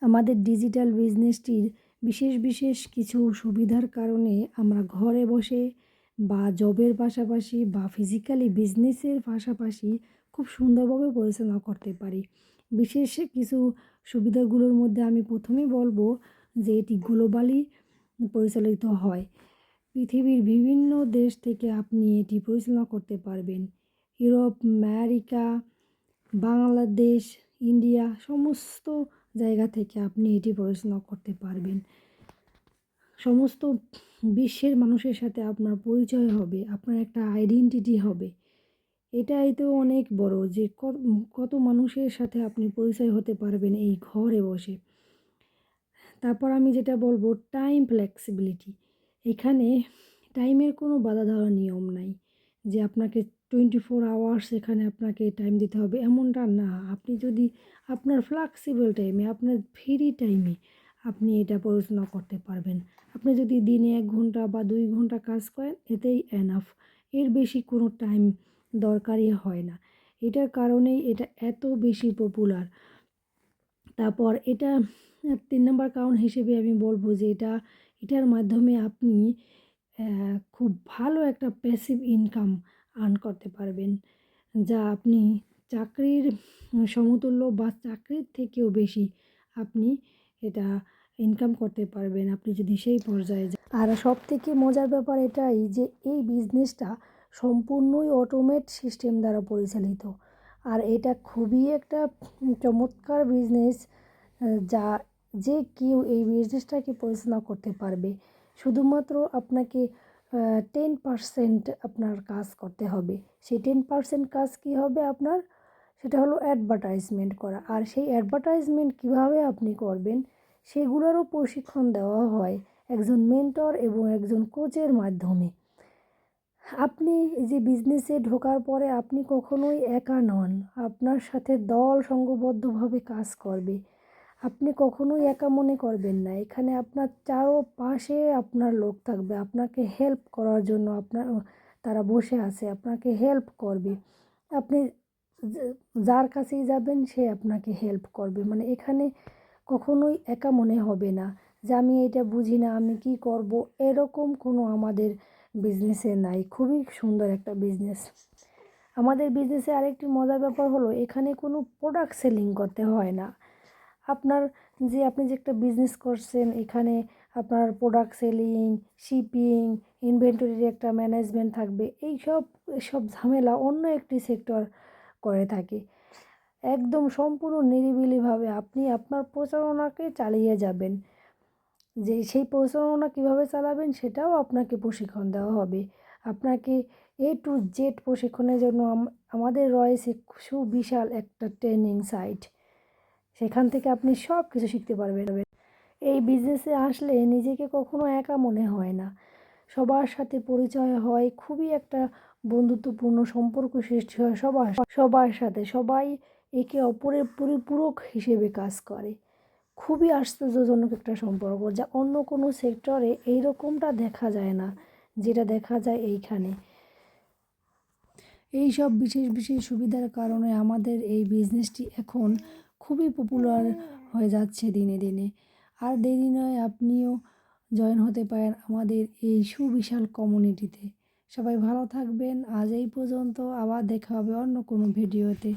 আমাদের ডিজিটাল বিজনেসটির বিশেষ বিশেষ কিছু সুবিধার কারণে আমরা ঘরে বসে বা জবের পাশাপাশি বা ফিজিক্যালি বিজনেসের পাশাপাশি খুব সুন্দরভাবে পরিচালনা করতে পারি। বিশেষ কিছু সুবিধাগুলোর মধ্যে আমি প্রথমেই বলব যে এটি গ্লোবালি পরিচালিত হয়। পৃথিবীর বিভিন্ন দেশ থেকে আপনি এটি পরিচালনা করতে পারবেন। ইউরোপ, আমেরিকা, বাংলাদেশ, ইন্ডিয়া, সমস্ত জায়গা থেকে আপনি এটি পড়াশোনা করতে পারবেন। সমস্ত বিশ্বের মানুষের সাথে আপনার পরিচয় হবে, আপনার একটা আইডেন্টিটি হবে। এটাই তো অনেক বড় যে কত মানুষের সাথে আপনি পরিচয় হতে পারবেন এই ঘরে বসে। তারপর আমি যেটা বলব টাইম ফ্লেক্সিবিলিটি এখানে টাইমের কোনো বাধা ধরা নিয়ম নাই। যে আপনাকে টোয়েন্টি ফোর আওয়ার্স এখানে আপনাকে টাইম দিতে হবে, এমনটা না। আপনি যদি আপনার ফ্লেক্সিবল টাইমে আপনার ফ্রি টাইমে আপনি এটা পড়াশোনা করতে পারবেন। আপনি যদি দিনে এক ঘণ্টা বা দুই ঘণ্টা কাজ করেন, এতেই এনাফ এর বেশি কোনো টাইম দরকারই হয় না। এটার কারণেই এটা এত বেশি পপুলার তারপর এটা তিন নম্বর কারণ হিসেবে আমি বলব যে এটা, এটার মাধ্যমে আপনি খুব ভালো একটা প্যাসিভ ইনকাম আর্ন করতে পারবেন। যা আপনি চাকরির সমতুল্য বা চাকরির থেকেও বেশি আপনি এটা ইনকাম করতে পারবেন। আপনি যদি সেই পর্যায়ে যান। আর সব থেকে মজার ব্যাপার এটাই যে, এই বিজনেসটা সম্পূর্ণই অটোমেট সিস্টেম দ্বারা পরিচালিত। আর এটা খুবই একটা চমৎকার বিজনেস যা যে কেউ এই বিজনেসটাকে পরিচালনা করতে পারবে। শুধুমাত্র আপনাকে টেন পারসেন্ট আপনার কাজ করতে হবে। সেই টেন পারসেন্ট কাজ কী হবে আপনার? সেটা হলো অ্যাডভার্টাইজমেন্ট করা। আর সেই অ্যাডভার্টাইজমেন্ট কীভাবে আপনি করবেন, সেগুলোরও প্রশিক্ষণ দেওয়া হয় একজন মেন্টর এবং একজন কোচের মাধ্যমে। আপনি যে বিজনেসে ঢোকার পরে আপনি কখনোই একা নন। আপনার সাথে দল সঙ্গবদ্ধভাবে কাজ করবে। আপনি কখনোই একা মনে করবেন না। এখানে আপনার চারোপাশে আপনার লোক থাকবে। আপনাকে হেল্প করার জন্য আপনার, তারা বসে আছে। আপনাকে হেল্প করবে। আপনি যার কাছেই যাবেন, সে আপনাকে হেল্প করবে। মানে এখানে কখনোই একা মনে হবে না যে, আমি এটা বুঝি না, আমি কি করব? এরকম কোনো আমাদের বিজনেসে নাই। খুবই সুন্দর একটা বিজনেস আমাদের বিজনেসে আরেকটি মজার ব্যাপার হলো, এখানে কোনো প্রোডাক্ট সেলিং করতে হয় না। আপনার যে আপনি যে একটা বিজনেস করছেন, এখানে আপনার প্রোডাক্ট সেলিং শিপিং ইনভেন্টরির একটা ম্যানেজমেন্ট থাকবে এই সব সব ঝামেলা অন্য একটি সেক্টর করে থাকে। একদম সম্পূর্ণ নিরিবিলিভাবে আপনি আপনার প্রচারণাকে চালিয়ে যাবেন। যে সেই প্রচারণা কীভাবে চালাবেন, সেটাও আপনাকে প্রশিক্ষণ দেওয়া হবে। আপনাকে এ টু জেড প্রশিক্ষণের জন্য আমাদের রয়েছে সুবিশাল একটা ট্রেনিং সাইট সেখান থেকে আপনি সব কিছু শিখতে পারবেন। এই বিজনেসে আসলে নিজেকে কখনো একা মনে হয় না। সবার সাথে পরিচয় হয়, খুবই একটা বন্ধুত্বপূর্ণ সম্পর্ক সৃষ্টি হয় সবার সবার সাথে সবাই একে অপরের পরিপূরক হিসেবে কাজ করে। খুবই আশ্চর্যজনক একটা সম্পর্ক যা অন্য কোনো সেক্টরে এইরকমটা দেখা যায় না, যেটা দেখা যায় এইখানে। এই সব বিশেষ বিশেষ সুবিধার কারণে আমাদের এই বিজনেসটি এখন খুবই পপুলার হয়ে যাচ্ছে দিনে দিনে। আর দেরি নয়, আপনিও জয়েন হতে পারেন আমাদের এই সুবিশাল কমিউনিটিতে সবাই ভালো থাকবেন। আজ এই পর্যন্ত। আবার দেখা হবে অন্য কোনো ভিডিওতে